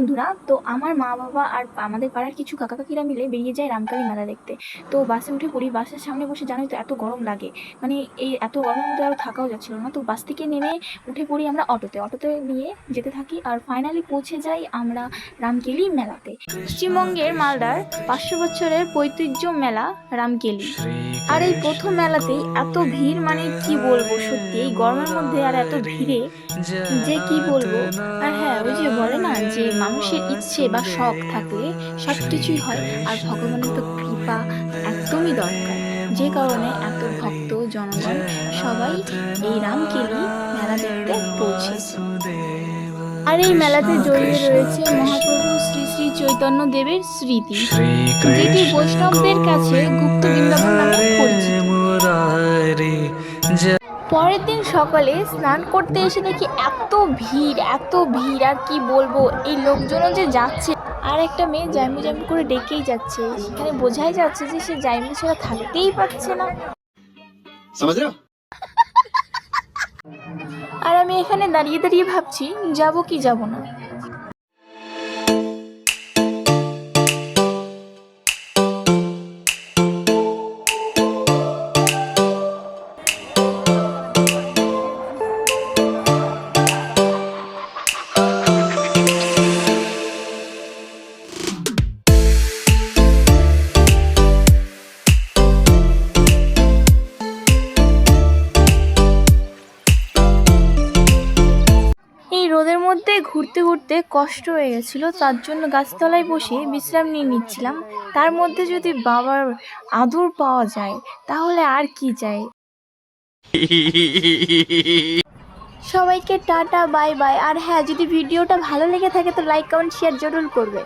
বন্ধুরা, তো আমার মা বাবা আর আমাদের পাড়ার কিছু কাকা কাকিরা মিলে বেরিয়ে যায় রামকালী মেলা দেখতে। তো বাসে উঠে পড়ি, বাসের সামনে বসে জানোই তো এত গরম লাগে। মানে এই এত গরমের মধ্যে আর থাকাও যাচ্ছিল না। তো বাস থেকে নেমে উঠে পড়ি আমরা অটোতে। অটোতে নিয়ে যেতে থাকি আর ফাইনালি পৌঁছে যাই আমরা রামকেলি মেলাতে। পশ্চিমবঙ্গের মালদার পাঁচশো বছরের পৈতৃহ্য মেলা রামকেলি। আর এই প্রথম মেলাতেই এত ভিড় মানে কি বলব সত্যি, এই গরমের মধ্যে আর এত ভিড়ে যে কি বলব? আর হ্যাঁ ওই যে বলে না যে মানুষের ইচ্ছে বা শখ থাকলে সব কিছুই হয়, আর ভগবানের তো কৃপা একদমই দরকার। যে কারণে এত ভক্ত, জনগণ সবাই এই রামকেলি মেলা দেখতে পৌঁছেছে আর এই মেলাতে জড়িয়ে রয়েছে মহাপ্রভু শ্রী শ্রী চৈতন্য দেবের স্মৃতি। যেটি বৈষ্ণবদের কাছে গুপ্ত বৃন্দাবন নামে পরের দিন সকালে স্নান করতে এসে দেখি এত ভিড় এত ভিড় আর কি বলব? এই লোকজনও যে যাচ্ছে আর একটা মেয়ে জামি জামি করে ডেকেই যাচ্ছে। সেখানে বোঝাই যাচ্ছে যে সে জাইমি ছাড়া থাকতেই পারছে না। আর আমি এখানে দাঁড়িয়ে দাঁড়িয়ে ভাবছি যাব কি যাব না। এই রোদের মধ্যে ঘুরতে ঘুরতে কষ্ট হয়ে গেছিল, তার জন্য গাছতলায় বসে বিশ্রাম নিয়ে নিচ্ছিলাম। তার মধ্যে যদি বাবার আদর পাওয়া যায়, তাহলে আর কি চাই? সবাইকে টাটা, বাই বাই। আর হ্যাঁ যদি ভিডিওটা ভালো লেগে থাকে, তো লাইক কমেন্ট শেয়ার জরুর করবে।